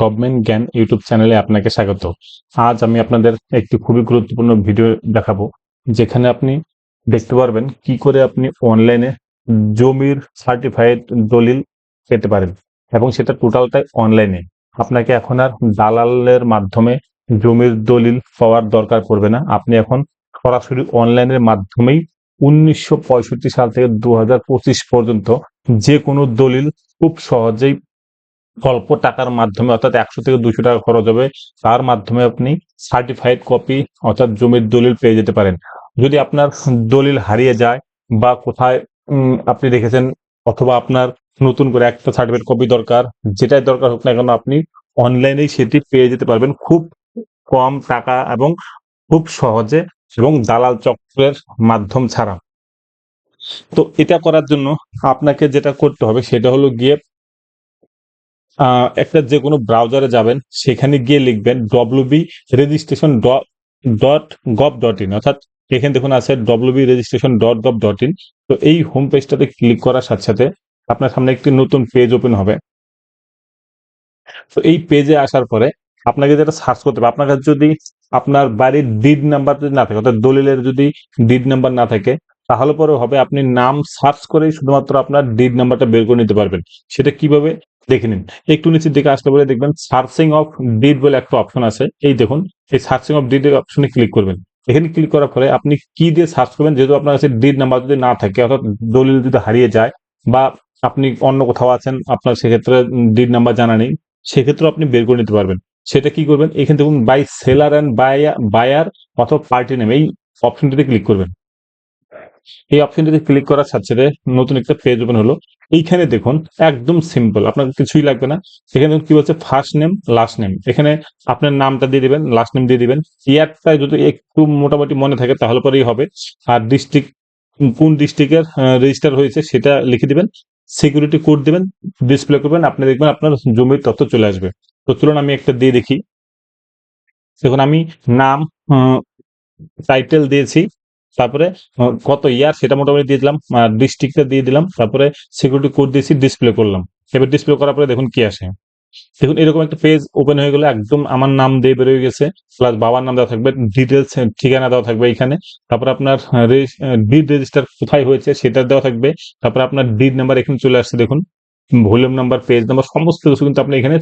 Government জ্ঞান YouTube চ্যানেলে আপনাকে স্বাগত। আজ আমি আপনাদের একটি খুবই গুরুত্বপূর্ণ ভিডিও দেখাবো, যেখানে আপনি দেখতে পারবেন কি করে আপনি অনলাইনে জমির সার্টিফাইড দলিল পেতে পারেন, এবং সেটা টোটালটাই অনলাইনে। আপনাকে এখন আর দালালের মাধ্যমে জমির দলিল পাওয়ার দরকার পড়বে না। আপনি এখন সরাসরি অনলাইনের মাধ্যমেই উনিশশো পঁয়ষট্টি সাল থেকে দু হাজার পঁচিশ পর্যন্ত যে কোনো দলিল খুব সহজেই অল্প টাকার মাধ্যমে অর্থাৎ একশো থেকে দুশো টাকা খরচ হবে, তার মাধ্যমে আপনি সার্টিফাইড কপি অর্থাৎ জমির দলিল পেয়ে যেতে পারেন। যদি আপনার দলিল হারিয়ে যায় বা কোথায় আপনি রেখেছেন অথবা আপনার নতুন করে একটা সার্টিফিকেট কপি দরকার, যেটাই দরকার হোক না কেন আপনি অনলাইনেই সেটি পেয়ে যেতে পারবেন খুব কম টাকা এবং খুব সহজে এবং দালাল চক্রের মাধ্যম ছাড়া। তো এটা করার জন্য আপনাকে যেটা করতে হবে সেটা হলো গিয়ে একটা যে কোনো ব্রাউজারে যাবেন, সেখানে গিয়ে লিখবেন WB registration dot gov dot in অর্থাৎ এখানে দেখুন আছে WB registration dot gov dot in তো এই হোম পেজটাতে ক্লিক করার সাথে সাথে আপনার সামনে একটি নতুন পেজ ওপেন হবে। তো এই পেজে আসার পরে আপনাকে যেটা সার্চ করতে হবে, আপনার কাছে যদি আপনার বাড়ির ডিড নাম্বার যদি না থাকে, অর্থাৎ দলিলের যদি ডিড নাম্বার না থাকে, তাহলে পরে হবে আপনি নাম সার্চ করেই শুধুমাত্র আপনার ডিড নাম্বারটা বের করে নিতে পারবেন। সেটা কীভাবে? দেখে নিন। একটু নিচের দিকে আসলে বলে দেখবেন সার্চিং অফ ডিড বলে একটা অপশন আছে। এই দেখুন, এই সার্চিং অফ ডিড অপশনে ক্লিক করবেন। এখানে ক্লিক করার পরে আপনি কি দিয়ে সার্চ করবেন, যেহেতু আপনার কাছে ডিড নাম্বার যদি না থাকে, অর্থাৎ দলিল যদি হারিয়ে যায় বা আপনি অন্য কোথাও আছেন, আপনার সেক্ষেত্রে ডিড নাম্বার জানা নেই সেক্ষেত্রে আপনি বের করে নিতে পারবেন। সেটা কি করবেন? এখানে দেখুন বাই সেলার অ্যান্ড বায়ার অথবা পার্টি নেম এই অপশনটিতে ক্লিক করবেন। এই অপশনটিতে ক্লিক করার সাথে সাথে নতুন একটা পেজ ওপেন হলো। এইখানে দেখুন, একদম সিম্পল আপনার কিছুই লাগবে না। এখানে কি বলছে ফার্স্ট নেম লাস্ট নেম এখানে আপনার নামটা দিয়ে দিবেন লাস্ট নেম দিয়ে দিবেন। ইয়ারটা যদি একটু মোটামুটি মনে থাকে তাহলে পরেই হবে। আর ডিস্ট্রিক্ট কোন ডিস্ট্রিক্টের রেজিস্টার হয়েছে সেটা লিখে দিবেন। সিকিউরিটি কোড দিবেন ডিসপ্লে করবেন, আপনি দেখবেন আপনার জমির তথ্য চলে আসবে। তো চলুন আমি একটা দিয়ে দেখি। দেখুন, আমি নাম টাইটেল দিয়েছি। তারপরে কত ইয়ার সেটা মোটামুটি দিয়ে দিলাম ডিস্ট্রিক্টটা দিয়ে দিলাম, তারপরে সিকিউরিটি কোড দিয়েছি ডিসপ্লে করলাম। এবার ডিসপ্লে করার পরে দেখুন কি আসে। দেখুন, এরকম একটা পেজ ওপেন হয়ে গেলে একদম আমার নাম দিয়ে বেরোয় গেছে প্লাস বাবার নাম দেওয়া থাকবে ডিটেলস ঠিকানা দেওয়া থাকবে এখানে। তারপরে আপনার ডিড রেজিস্টার কোথায় হয়েছে সেটা দেওয়া থাকবে। তারপরে আপনার ডিড নাম্বার এখানে চলে আসছে, দেখুন। ভলিউম নাম্বার পেজ নাম্বার সমস্ত কিছু কিন্তু আপনি এখানে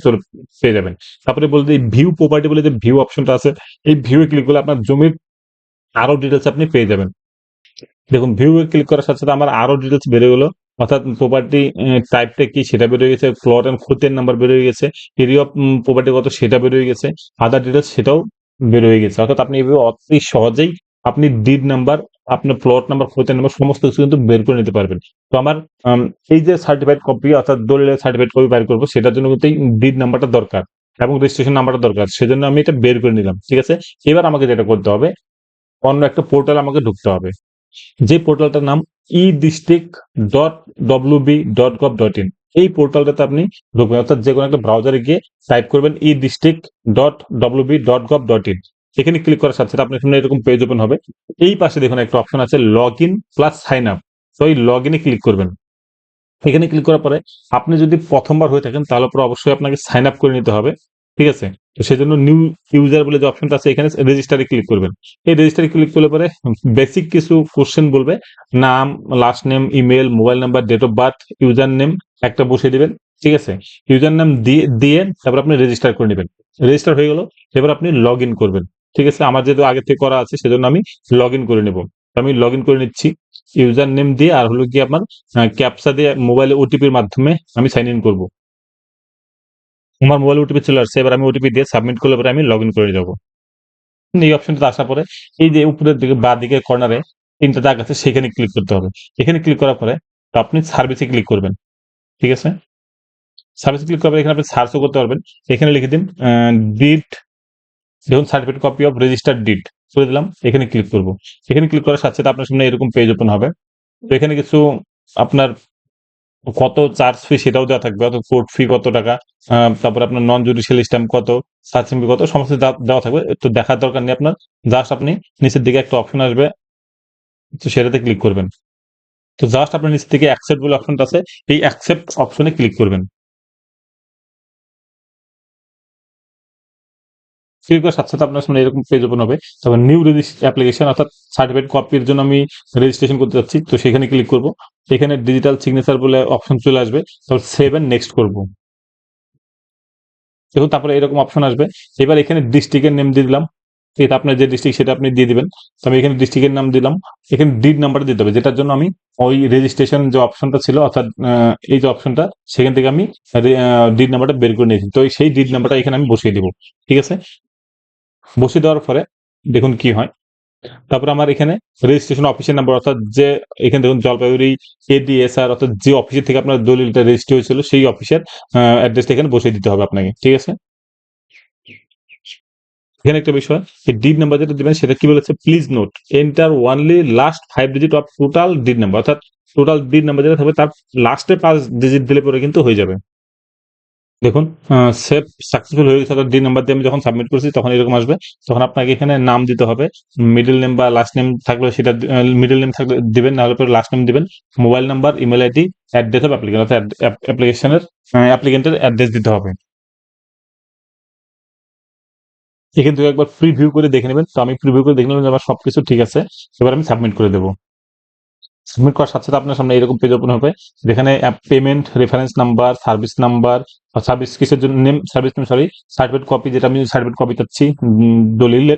পেয়ে যাবেন। তারপরে বলতে ভিউ প্রপার্টি বলে যে ভিউ অপশনটা আছে, এই ভিউ ক্লিক করলে আপনার জমির আরও ডিটেলস আপনি পেয়ে যাবেন। দেখুন ভিউ এ ক্লিক করার সাথে সাথে আমার আরও ডিটেলস বেড়ে গেলো। অর্থাৎ প্রপার্টি টাইপটা কি সেটা বেরোয় গেছে প্লট এন্ড ক্ষতির নাম্বার বেরোয় গেছে এরিয়া অফ প্রপার্টি কত সেটা বেরোয় গেছে আদার ডিটেলস সেটাও বেরোয় গেছে। অর্থাৎ আপনি এভাবে অতি সহজেই আপনি ডিড নাম্বার আপনার প্লট নাম্বার ক্ষতির নাম্বার সমস্ত কিছু কিন্তু বের করে নিতে পারবেন। তো আমার এই যে সার্টিফাইড কপি অর্থাৎ দলিলের সার্টিফাইড কপি বের করব, সেটার জন্য কিন্তু এই ডিড নাম্বারটা দরকার এবং রেজিস্ট্রেশন নাম্বারটা দরকার। সেজন্য আমি এটা বের করে নিলাম, ঠিক আছে? এবার আমাকে যেটা করতে হবে অন্য একটা পোর্টাল আমাকে ঢুকতে হবে। যে পোর্টালটার নাম e district dot WB dot gov dot in এই পোর্টালটাতে আপনি ঢুকবেন, অর্থাৎ যে কোনো একটা ব্রাউজারে গিয়ে টাইপ করবেন e district dot WB dot gov dot in এখানে ক্লিক করার সাথে সাথে আপনার এরকম পেজ ওপেন হবে। এই পাশে দেখুন একটা অপশন আছে log in plus sign up তো এই লগ ইনে ক্লিক করবেন। এখানে ক্লিক করার পরে আপনি যদি প্রথমবার হয়ে থাকেন, তাহলে পরে অবশ্যই আপনাকে সাইন আপ করে নিতে হবে। ঠিক আছে? তো সেজন্য নিউ ইউজার বলে যে অপশনটা আছে এখানে রেজিস্টারে ক্লিক করবেন। এই রেজিস্টারে ক্লিক করলে পরে বেসিক কিছু কোশ্চেন বলবে। নাম last name email mobile number date of birth user name একটা বসিয়ে দিবেন, ঠিক আছে? ইউজার নাম দিয়ে দিয়ে তারপর আপনি রেজিস্টার করে নেবেন। রেজিস্টার হয়ে গেল, এবার আপনি লগ করবেন, ঠিক আছে? আমার যেহেতু আগে থেকে করা আছে, সেজন্য আমি লগ করে নেব। আমি লগ করে নিচ্ছি ইউজার নেম দিয়ে আর হলো কি আমার ক্যাপসা দিয়ে মোবাইলে ওটিপির মাধ্যমে আমি সাইন ইন করব। আমার মোবাইল ওটিপি চলে আসছে, এবার আমি ওটিপি দিয়ে সাবমিট করলে পরে আমি লগ ইন করে যাব এই অপশনটা আসার পরে, এই যে উপরের দিকে বা দিকে কর্নারে তিনটা দাগ আছে, সেখানে ক্লিক করতে হবে। এখানে ক্লিক করার পরে তো আপনি সার্ভিসে ক্লিক করবেন, ঠিক আছে? সার্ভিসে ক্লিক পরে এখানে আপনি সার্চও করতে পারবেন। এখানে লিখে দিন ডিট দেখুন certificate copy of registered deed করে দিলাম, এখানে ক্লিক করব। এখানে ক্লিক করার সাথে সাথে আপনার সামনে এরকম পেজ ওপেন হবে। তো এখানে কিছু আপনার কত চার্জ ফি সেটাও দেওয়া থাকবে অর্থাৎ কোর্ট ফি কত টাকা তারপর আপনার নন জুডিশিয়াল স্ট্যাম্প কত সার্চিং ফি কত, সমস্ত দেওয়া থাকবে। তো দেখার দরকার নেই আপনার জাস্ট আপনি নিচের দিকে একটা অপশন আসবে, তো সেটাতে ক্লিক করবেন। তো জাস্ট আপনার নিচের দিকে অ্যাকসেপ্ট বলে অপশনটা আছে, এই অ্যাকসেপ্ট অপশনে ক্লিক করবেন। ক্লিক সাথে সাথে আপনার সামনে এরকম পেজ ওপেন হবে। তারপর নিউ অ্যাপ্লিকেশন অর্থাৎ সার্টিফিকেট কপির জন্য আমি রেজিস্ট্রেশন করতে যাচ্ছি। তো সেখানে ক্লিক করব। এখানে ডিজিটাল সিগনেচার বলে অপশন চলে আসবে। তারপর সেভ নেক্সট করব। দেখুন, তারপরে এরকম অপশন আসবে। এবার এখানে ডিস্ট্রিক্টের নেম দিয়ে দিলাম। এটা আপনার যে ডিস্ট্রিক্ট সেটা আপনি দিয়ে দিবেন। তো আমি এখানে ডিস্ট্রিক্টের নাম দিলাম। এখানে ডিড নাম্বার দিতে হবে। যেটার জন্য আমি ওই রেজিস্ট্রেশন যে অপশনটা ছিল, অর্থাৎ এই যে অপশনটা সেখান থেকে আমি ডিড নাম্বারটা বের করে নিয়েছি। তো সেই ডিড নাম্বারটা এখানে আমি বসিয়ে দিব। ঠিক আছে? বসিয়ে দেওয়ার পরে দেখুন কি হয়। তারপর আমার এখানে রেজিস্ট্রেশন অফিসের নাম্বার অর্থাৎ যে এখানে দেখুন জলপাইগুড়ি এডিএসআর অর্থাৎ যে অফিসের থেকে আপনার দলিলটা রেজিস্ট্রি হয়েছিল, সেই অফিসের অ্যাড্রেসটা এখানে বসিয়ে দিতে হবে আপনাকে, ঠিক আছে? এখানে একটা বিষয়, এই ডিড নাম্বার যেটা দেবেন সেটা কি বলেছে? Please note enter only last five digit of total deed number অর্থাৎ টোটাল ডিড নাম্বার যেটা থাকবে, তার লাস্টে পাঁচ ডিজিট দিলে পরে কিন্তু হয়ে যাবে। দেখুন সেভ সাকসেসফুল হয়ে গেছে ডিড নাম্বার দিয়ে আমি যখন সাবমিট করছি, তখন এরকম আসবে। তখন আপনাকে এখানে নাম দিতে হবে মিডল নেম বা লাস্ট নেম থাকলে সেটা মিডল নেম থাকলে দিবেন, নাহলে পরে লাস্ট নেম দিবেন। Mobile number email ID address of application অর্থাৎ অ্যাপ্লিকেশনের অ্যাপ্লিকেন্টের অ্যাড্রেস দিতে হবে। এখান থেকে একবার প্রিভিউ করে দেখে নেবেন। তো আমি প্রিভিউ করে দেখে নেবেন আমার সবকিছু ঠিক আছে। এবার আমি সাবমিট করে দেবো। সাবমিট করার সাথে সাথে আপনার সামনে এরকম পেজ ওপেন হবে। যেখানে payment reference number service number service কিসের জন্য name service name sorry certificate copy যেটা আমি সার্টিফিকেট কপি চাচ্ছি দলিল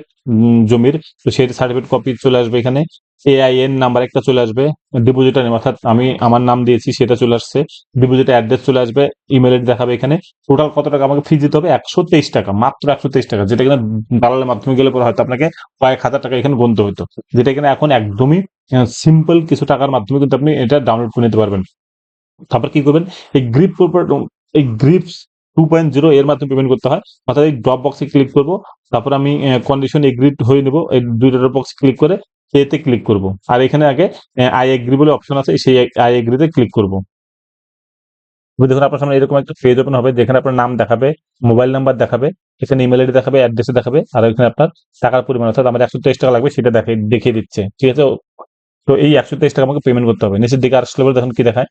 জমির, তো সেই সার্টিফিকেট কপি চলে আসবে এখানে। এআইএন নাম্বার একটা চলে আসবে ডিপোজিটার অর্থাৎ আমি আমার নাম দিয়েছি, সেটা চলে আসছে। ডিপোজিটার অ্যাড্রেস চলে আসবে ইমেল দেখাবে এখানে। টোটাল কত টাকা আমাকে ফি দিতে হবে? একশো তেইশ টাকা, মাত্র একশো তেইশ টাকা, যেটা কিনা দালালের মাধ্যমে গেলে পরে হয়তো আপনাকে কয়েক হাজার টাকা এখানে গুনতে হতো যেটা কিনা এখন একদমই সিম্পল কিছু টাকার মাধ্যমে কিন্তু আপনি এটা ডাউনলোড করে নিতে পারবেন। তারপর কি করবেন? এই গ্রিপ এই গ্রিপস টু পয়েন্ট জিরো এর মাধ্যমে পেমেন্ট করতে হয়। অর্থাৎ এই ড্রপ বক্সে ক্লিক করব, তারপর আমি কন্ডিশন এগ্রিড হয়ে নেব, এই দুইটা ড্রপ বক্সে ক্লিক করে এতে ক্লিক করব। আর এখানে আগে আই এগ্রি বলে অপশন আছে, সেই আই এগ্রিতে ক্লিক করব। দেখুন আপনার সামনে এরকম একটা পেজ ওপেন হবে, যেখানে আপনার নাম দেখাবে মোবাইল নাম্বার দেখাবে, এখানে ইমেল আইডি দেখাবে অ্যাড্রেসে দেখাবে, আর এখানে আপনার টাকার পরিমাণ, অর্থাৎ আমার একশো তেইশ টাকা লাগবে, সেটা দেখে, দেখিয়ে দিচ্ছে। ঠিক আছে? তো এই একশো তেইশ টাকা আমাকে পেমেন্ট করতে হবে। নিচের দিকে আসলে পরে দেখুন কি দেখায়।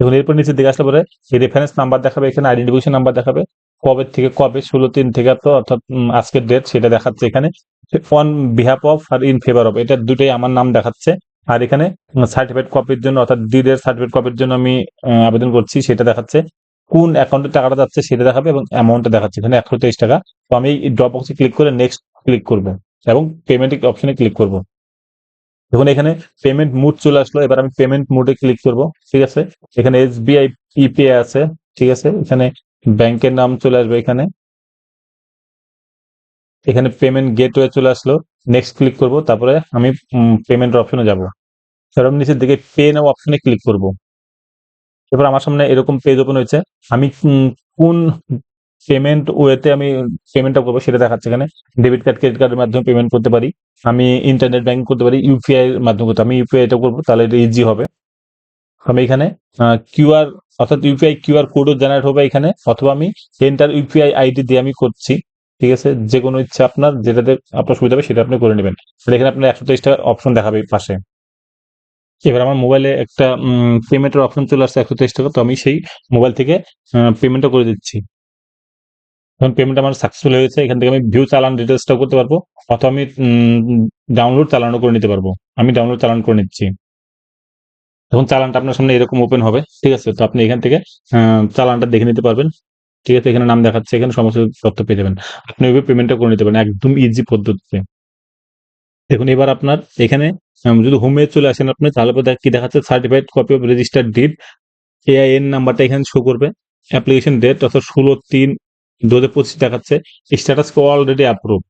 দেখুন, এরপর নিচের দিকে আসলে পরে এই রেফারেন্স নাম্বার দেখাবে, এখানে আইডেন্টিফিকেশন নাম্বার দেখাবে। কবে থেকে, কবে, ষোলো তিন থেকে তো, অর্থাৎ আজকের ডেট সেটা দেখাচ্ছে এখানে। অন বিহাফ অফ আর ইন ফেভার অফ এটা দুটোই আমার নাম দেখাচ্ছে। আর এখানে সার্টিফিকেট কপির জন্য, অর্থাৎ ডিডের সার্টিফিকেট কপির জন্য আমি আবেদন করছি, সেটা দেখাচ্ছে। কোন অ্যাকাউন্টে টাকাটা যাচ্ছে সেটা দেখাবে এবং অ্যামাউন্টটা দেখাচ্ছে, এখানে একশো তেইশ টাকা। তো আমি এই ড্রপ বক্সে ক্লিক করে নেক্সট ক্লিক করব এবং পেমেন্ট অপশনে ক্লিক করব। দেখুন, এখানে পেমেন্ট মুড চলে আসলো। এবার আমি পেমেন্ট মুডে ক্লিক করব, ঠিক আছে? এখানে এসবিআই ইপিআই আছে, ঠিক আছে? এখানে ব্যাংকের নাম চলে আসবে এখানে। এখানে পেমেন্ট গেটওয়ে চলে আসলো। নেক্সট ক্লিক করব, তারপরে আমি পেমেন্ট অপশনে যাব। সেরকম নিচের দিকে পে নাও অপশনে ক্লিক করব। এবার আমার সামনে এরকম পেজ ওপেন হয়েছে। আমি কোন পেমেন্ট ওয়েতে আমি পেমেন্টটা করব, সেটা দেখাচ্ছে এখানে। ডেবিট কার্ড ক্রেডিট কার্ডের মাধ্যমে পেমেন্ট করতে পারি। আমি ইন্টারনেট ব্যাংক করতে পারি ইউপিআই এর মাধ্যমে করতে। আমি ইউপিআই এটা করব, তাহলে এটা ইজি হবে। আমি এখানে কিউআর অর্থাৎ ইউপিআই কিউআর কোডও জেনারেট হবে এখানে, অথবা আমি এন্টার ইউপিআই আইডি দিয়ে আমি করছি। ঠিক আছে? যে কোনো ইচ্ছা আপনার, যেটাতে আপনার সুবিধা হবে, সেটা আপনি করে নেবেন। এখানে আপনার একশো তেইশটা অপশন দেখাবে পাশে। এবার আমার মোবাইলে একটা পেমেন্টের অপশন চলে আসছে একশো তেইশ টাকা তো আমি সেই মোবাইল থেকে পেমেন্টটা করে দিচ্ছি। এখন পেমেন্ট আমার সাকসেসফুল হয়েছে, এখান থেকে আমি ভিউ চালান ডিটেলসটাও করতে পারব, অথবা আমি ডাউনলোড চালানো করে নিতে পারব। আমি ডাউনলোড চালান করে নিচ্ছি। তখন চালানটা আপনার সামনে এরকম ওপেন হবে, ঠিক আছে? তো আপনি এখান থেকে চালানটা দেখে নিতে পারবেন। ঠিক আছে, এখানে নাম দেখাচ্ছে, এখানে সমস্ত তথ্য পেয়ে যাবেন। আপনি ওইভাবে পেমেন্টটা করে নিতে পারেন, একদম ইজি পদ্ধতিতে। দেখুন, এবার আপনার এখানে যদি হোমে চলে আসেন আপনি, তাহলে কি দেখাচ্ছে? Certified copy of registered deed AIN নাম্বারটা এখানে শো করবে। অ্যাপ্লিকেশন ডেট অর্থাৎ ষোলো তিন দু হাজার পঁচিশ দেখাচ্ছে স্ট্যাটাস কো অলরেডি অ্যাপ্রুভ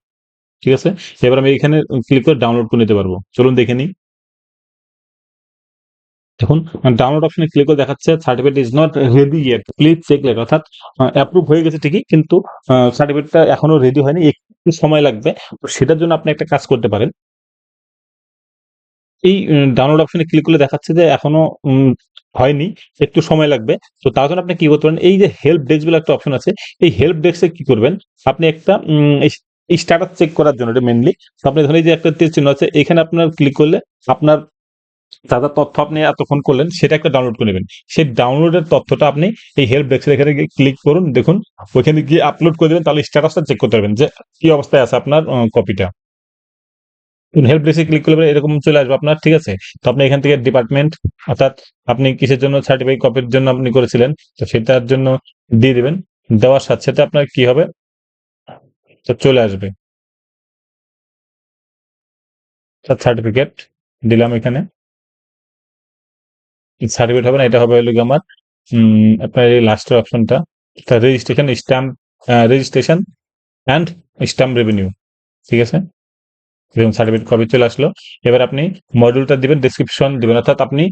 ঠিক আছে? এবার আমি এখানে ক্লিক করে ডাউনলোড করে নিতে পারব। চলুন দেখে নিই। দেখুন ডাউনলোড অপশনে ক্লিক করে দেখাচ্ছে certificate is not ready yet please check late অর্থাৎ অ্যাপ্রুভ হয়ে গেছে ঠিকই, কিন্তু সার্টিফিকেটটা এখনও রেডি হয়নি, একটু সময় লাগবে। তো সেটার জন্য আপনি একটা কাজ করতে পারেন। এই ডাউনলোড অপশনে ক্লিক করলে দেখাচ্ছে যে এখনও হয়নি, একটু সময় লাগবে। তো তার জন্য আপনি কি করতে পারেন, এই যে হেল্প ডেস্ক বলে একটা অপশন আছে, এই হেল্প ডেস্কে কি করবেন, আপনি একটা স্ট্যাটাস চেক করার জন্য, এটা মেনলি আপনি ধরুন এই যে একটা তীর চিহ্ন আছে, এখানে আপনার ক্লিক করলে আপনার যা যা তথ্য আপনি এতক্ষণ করলেন, সেটা একটা ডাউনলোড করে নেবেন। সেই ডাউনলোডের তথ্যটা আপনি এই হেল্প ডেস্কের এখানে ক্লিক করুন, দেখুন, ওইখানে গিয়ে আপলোড করে দেবেন, তাহলে স্ট্যাটাসটা চেক করতে পারবেন যে কি অবস্থায় আছে আপনার কপিটা হেল্প ডেস্কে ক্লিক করলে এরকম চলে আসবে আপনার, ঠিক আছে? তো আপনি এখান থেকে ডিপার্টমেন্ট অর্থাৎ আপনি কিসের জন্য সার্টিফিকেট কপির জন্য আপনি করেছিলেন, তো সেটার জন্য দিয়ে দেবেন। দেওয়ার সাথে সাথে আপনার কি হবে? তো চলে আসবে। সার্টিফিকেট দিলাম এখানে। সার্টিফিকেট হবে না, এটা হবে হলো আমার আপনার এই লাস্টের অপশনটা registration stamp registration and stamp revenue ঠিক আছে? দেখুন সার্টিফিকেট কপি চলে আসলো? এবার আপনি মডিউলটা দিবেন ডিসক্রিপশন দিবেন। অর্থাৎ আপনি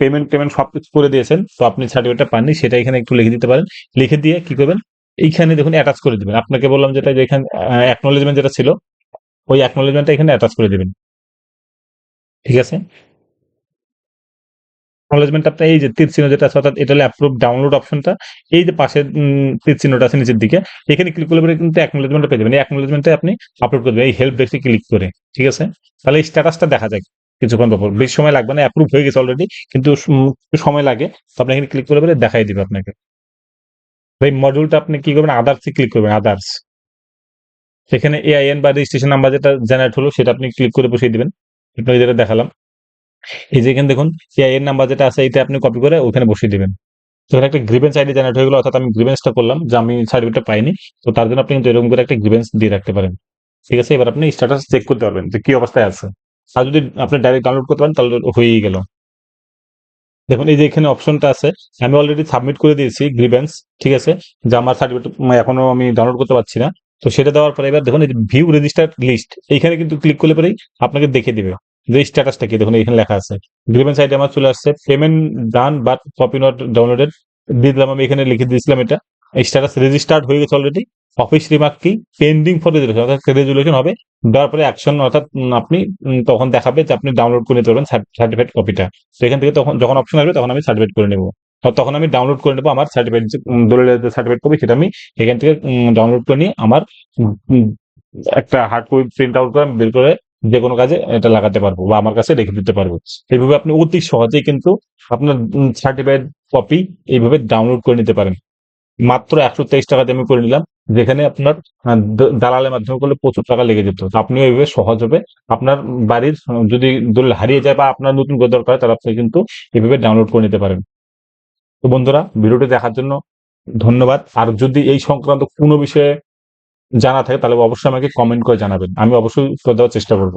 পেমেন্ট পেমেন্ট সব কিছু করে দিয়েছেন। তো আপনি সার্টিফিকেটটা পাননি, সেটা এখানে একটু লিখে দিতে পারেন। লিখে দিয়ে কি করবেন? এইখানে দেখুন অ্যাটাচ করে দিবেন। আপনাকে বললাম যেটা, যে এখানে অ্যাকনোলেজমেন্ট যেটা ছিল, ওই অ্যাকনোলেজমেন্টটা এখানে অ্যাটাচ করে দিবেন। ঠিক আছে? অ্যাকনোলেজমেন্ট আপনার এই যে তীর চিহ্ন যেটা আছে, অর্থাৎ এটা হলো অ্যাপ্রুভ ডাউনলোড অপশনটা এই যে পাশে তীর চিহ্নটা আছে নিচের দিকে, এখানে ক্লিক করলে কিন্তু অ্যাকনোলেজমেন্টটা পেয়ে যাবেন। এই অ্যাকনোলেজমেন্টটা আপনি আপলোড করবেন এই হেল্প ডেস্কে ক্লিক করে, ঠিক আছে? তাহলে এই স্ট্যাটাসটা দেখা যায় কিছুক্ষণ পর। বেশি সময় লাগবে না অ্যাপ্রুভ হয়ে গেছে অলরেডি কিন্তু সময় লাগে। তো আপনি এখানে ক্লিক করে দেখাই দিবে আপনাকে। এই মডিউলটা আপনি কি করবেন? আদার্স ক্লিক করবেন আদার্স সেখানে এআইএন বা রেজিস্ট্রেশন নাম্বার যেটা জেনারেট হলো, সেটা আপনি ক্লিক করে বসিয়ে দিবেন। আপনাকে যেটা দেখালাম। এই যে এখানে দেখুন এআইএন নাম্বার যেটা আছে এটা আপনি কপি করে ওখানে বসিয়ে দিবেন। তো এখানে একটা গ্রিভেন্স আইডি জেনারেট হয়ে গেলো, অর্থাৎ আমি গ্রিভেন্সটা করলাম যে আমি সার্টিফিকেটটা পাইনি, তো তার জন্য আপনি কিন্তু এরকম করে একটা গ্রিভেন্স দিয়ে রাখতে পারেন। ঠিক আছে, এবার আপনি স্ট্যাটাস চেক করতে পারবেন যে কি অবস্থায় আছে। আর যদি আপনি ডাইরেক্ট ডাউনলোড করতে পারেন, তাহলে হয়েই গেল। দেখুন, এই যে এখানে অপশনটা আছে, আমি অলরেডি সাবমিট করে দিয়েছি গ্রিভেন্স ঠিক আছে, যে আমার সার্টিফিকেট এখনও আমি ডাউনলোড করতে পারছি না। তো সেটা দেওয়ার পরে এবার দেখুন, এই ভিউ রেজিস্টার্ড লিস্ট এইখানে কিন্তু ক্লিক করলে পরেই আপনাকে দেখে দিবে। যে স্ট্যাটাসটা কি? দেখুন, এখানে লেখা আছে। গ্রিভেন্স আইডি আমার চলে আসছে। Payment done but copy not downloaded দিয়ে দিলাম, আমি এখানে লিখে দিয়েছিলাম এটা। স্ট্যাটাস রেজিস্টার্ড হয়ে গেছে অলরেডি অফিস রিমার্ক কি? পেন্ডিং ফর রেজুলেশন অর্থাৎ রেজুলেশন হবে। দেওয়ার পরে অ্যাকশন অর্থাৎ আপনি তখন দেখাবে যে আপনি ডাউনলোড করে নিতে পারবেন সার্টিফিকেট কপিটা তো এখান থেকে তখন, যখন অপশন আসবে, তখন আমি সার্টিফিকেট করে নেব। তখন আমি ডাউনলোড করে নেব আমার যে সার্টিফিকেট কপি সেটা আমি এখান থেকে ডাউনলোড করে নিয়ে আমার একটা হার্ড কপি প্রিন্ট আউট করে বের করে যে কোনো কাজে এটা লাগাতে পারব বা আমার কাছে রেখে দিতে পারব। এইভাবে আপনি অতি সহজেই কিন্তু আপনার সার্টিফাইড কপি এইভাবে ডাউনলোড করে নিতে পারেন। মাত্র একশো তেইশ টাকাতে আমি করে নিলাম, যেখানে আপনার দালালের মাধ্যমে করলে প্রচুর টাকা লেগে যেত। আপনিও এইভাবে সহজ হবে। আপনার বাড়ির, যদি দলিল হারিয়ে যায় বা আপনার নতুন করে দরকার হয়, তাহলে আপনি কিন্তু এইভাবে ডাউনলোড করে নিতে পারেন। তো বন্ধুরা, ভিডিওটি দেখার জন্য ধন্যবাদ। আর যদি এই সংক্রান্ত কোনো বিষয়ে জানা থাকে তাহলে অবশ্যই আমাকে কমেন্ট করে জানাবেন। আমি অবশ্যই উত্তর দেওয়ার চেষ্টা করব।